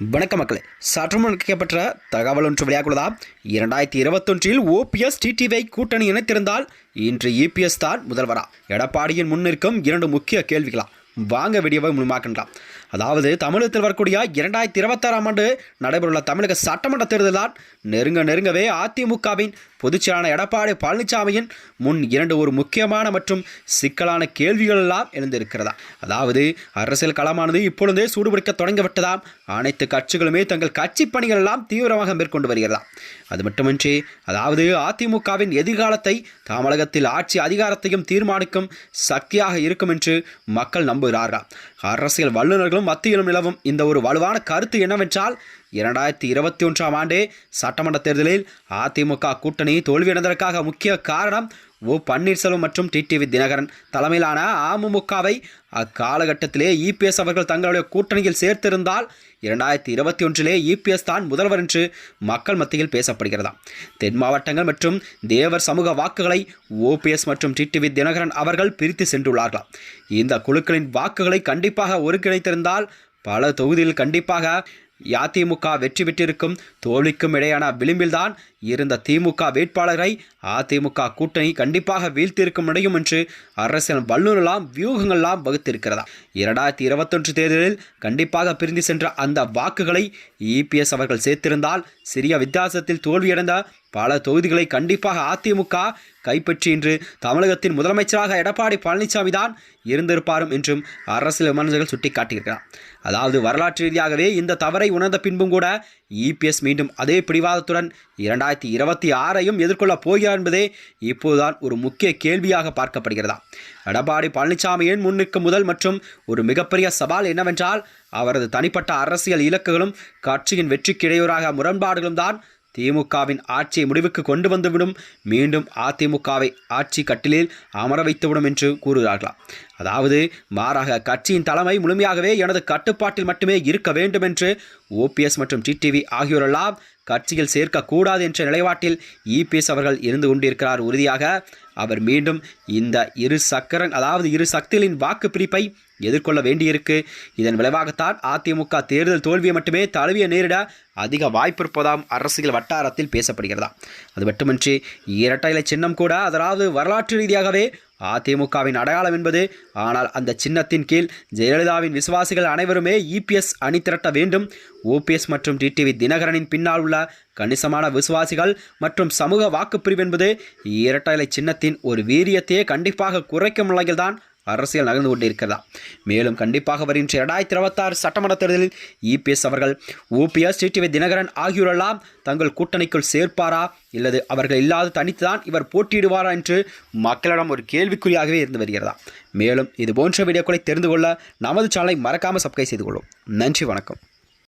வணக்க மக்களே. சற்று முன்னிக்கப்பட்ட தகவல் ஒன்று வெளியாகுள்ளதா இரண்டாயிரத்தி இருபத்தொன்றில் ஓபிஎஸ் டிடிவை கூட்டணி இணைத்திருந்தால் இன்று இபிஎஸ் தான் முதல்வரா. எடப்பாடியின் முன்னிற்கும் இரண்டு முக்கிய கேள்விகளா வாங்க வீடியோவை முழுமாக்கின்றான் அதாவது தமிழகத்தில் வரக்கூடிய இரண்டாயிரத்தி இருபத்தாறாம் ஆண்டு நடைபெறவுள்ள தமிழக சட்டமன்ற தேர்தலால் நெருங்க நெருங்கவே அதிமுகவின் பொதுச்செயலாளர் எடப்பாடி பழனிசாமியின் முன் இரண்டு ஒரு முக்கியமான மற்றும் சிக்கலான கேள்விகள் எல்லாம் எழுந்திருக்கிறதா? அதாவது அரசியல் களமானது இப்பொழுதே சூடுபிடிக்க தொடங்கிவிட்டதாம். அனைத்து கட்சிகளுமே தங்கள் கட்சி பணிகள் எல்லாம் தீவிரமாக மேற்கொண்டு வருகிறதா? அது மட்டுமின்றி அதாவது அதிமுகவின் எதிர்காலத்தை தமிழகத்தில் ஆட்சி அதிகாரத்தையும் தீர்மானிக்கும் சக்தியாக இருக்கும் என்று மக்கள் நம்புகிறார்கள்? அரசியல் வல்லுநர்களும் மத்தியிலும் நிலவும் இந்த ஒரு வலுவான கருத்து என்னவென்றால் இரண்டாயிரத்தி இருபத்தி ஒன்றாம் ஆண்டே சட்டமன்ற தேர்தலில் அதிமுக கூட்டணி தோல்வியடைந்ததற்காக முக்கிய காரணம் ஓ பன்னீர்செல்வம் மற்றும் டிடிவி தினகரன். தலைமையிலான அமமுகவை அக்காலகட்டத்திலே இபிஎஸ் அவர்கள் தங்களுடைய கூட்டணியில் சேர்த்திருந்தால் இரண்டாயிரத்தி இருபத்தி ஒன்றிலே இபிஎஸ் தான் முதல்வர் என்று மக்கள் மத்தியில் பேசப்படுகிறதா. தென் மாவட்டங்கள் மற்றும் தேவர் சமூக வாக்குகளை ஓபிஎஸ் மற்றும் டிடிவி தினகரன் அவர்கள் பிரித்து சென்றுள்ளார்களாம் இந்த குழுக்களின் வாக்குகளை கண்டிப்பாக ஒருங்கிணைத்திருந்தால் பல தொகுதியில் கண்டிப்பாக அதிமுக வெற்றி பெற்றிருக்கும் தோல்விக்கும் இடையான விளிம்பில்தான் இருந்த திமுக வேட்பாளரை அதிமுக கூட்டணி கண்டிப்பாக வீழ்த்தியிருக்க முடியும் என்று அரசியல் வல்லுநர்லாம் வியூகங்கள்லாம் வகுத்திருக்கிறதா. இரண்டாயிரத்தி இருபத்தொன்று தேர்தலில் கண்டிப்பாக பிரிந்து சென்ற அந்த வாக்குகளை இபிஎஸ் அவர்கள் சேர்த்திருந்தால் சிறிய வித்தியாசத்தில் தோல்வியடைந்த பல தொகுதிகளை கண்டிப்பாக அதிமுக கைப்பற்றி இன்று தமிழகத்தின் முதலமைச்சராக எடப்பாடி பழனிசாமி தான் இருந்திருப்பாரும் என்றும் அரசியல் விமர்சகர்கள் சுட்டிக்காட்டியிருக்கிறார். அதாவது வரலாற்று ரீதியாகவே இந்த தவறை உணர்ந்த பின்பும் கூட இபிஎஸ் மீண்டும் அதே பிடிவாதத்துடன் இரண்டாயிரத்தி இருபத்தி ஆறையும் எதிர்கொள்ளப் போகிறார் என்பதே இப்போதுதான் ஒரு முக்கிய கேள்வியாக பார்க்கப்படுகிறதா. எடப்பாடி பழனிசாமியின் முன்னிற்கும் முதல் மற்றும் ஒரு மிகப்பெரிய சவால் என்னவென்றால் அவரது தனிப்பட்ட அரசியல் இலக்குகளும் கட்சியின் வெற்றிக்கு இடையூறாக முரண்பாடுகளும் தான் திமுகவின் ஆட்சியை முடிவுக்கு கொண்டு வந்துவிடும். மீண்டும் அதிமுகவை ஆட்சி கட்டிலில் அமர வைத்துவிடும் என்று கூறுகிறார்களாம். அதாவது மாறாக கட்சியின் தலைமை முழுமையாகவே எனது கட்டுப்பாட்டில் மட்டுமே இருக்க வேண்டும் என்று ஓபிஎஸ் மற்றும் டிடிவி ஆகியோரெல்லாம் கட்சியில் சேர்க்கக்கூடாது என்ற நிலைப்பாட்டில் இபிஎஸ் அவர்கள் இருந்து கொண்டிருக்கிறார். உறுதியாக அவர் மீண்டும் இந்த இரு சக்கரன் அதாவது இரு சக்திகளின் வாக்கு பிரிப்பை எதிர்கொள்ள வேண்டியிருக்கு. இதன் விளைவாகத்தான் அதிமுக தேர்தல் தோல்வியை மட்டுமே தழுவிய நேரிட அதிக வாய்ப்பு இருப்பதாம் அரசியல் வட்டாரத்தில் பேசப்படுகிறதா. அது மட்டுமின்றி இரட்டை இலை சின்னம் கூட அதாவது வரலாற்று ரீதியாகவே அதிமுகவின் அடையாளம் என்பது ஆனால் அந்த சின்னத்தின் கீழ் ஜெயலலிதாவின் விசுவாசிகள் அனைவருமே இபிஎஸ் அணி திரட்ட வேண்டும். ஓபிஎஸ் மற்றும் டிடிவி தினகரனின் பின்னால் உள்ள கணிசமான விசுவாசிகள் மற்றும் சமூக வாக்குப்பிரிவு என்பது இரட்டை சின்னத்தின் ஒரு வீரியத்தையே கண்டிப்பாக குறைக்கும் நிலையில்தான் அரசியல் நகர்ந்து கொண்டிருக்கிறதா மேலும் கண்டிப்பாக வருகின்ற இரண்டாயிரத்தி இருபத்தாறு சட்டமன்ற தேர்தலில் இபிஎஸ் அவர்கள் ஓபிஎஸ் டிடிவி தினகரன் ஆகியோரெல்லாம் தங்கள் கூட்டணிக்குள் சேர்ப்பாரா? இல்லது அவர்கள் இல்லாது தனித்துதான் இவர் போட்டியிடுவாரா என்று மக்களிடம் ஒரு கேள்விக்குறியாகவே இருந்து வருகிறதா? மேலும் இது போன்ற வீடியோக்களை தெரிந்து கொள்ள நமது சேனலை மறக்காமல் சப்ஸ்கிரைப் செய்து கொள்ளும். நன்றி வணக்கம்.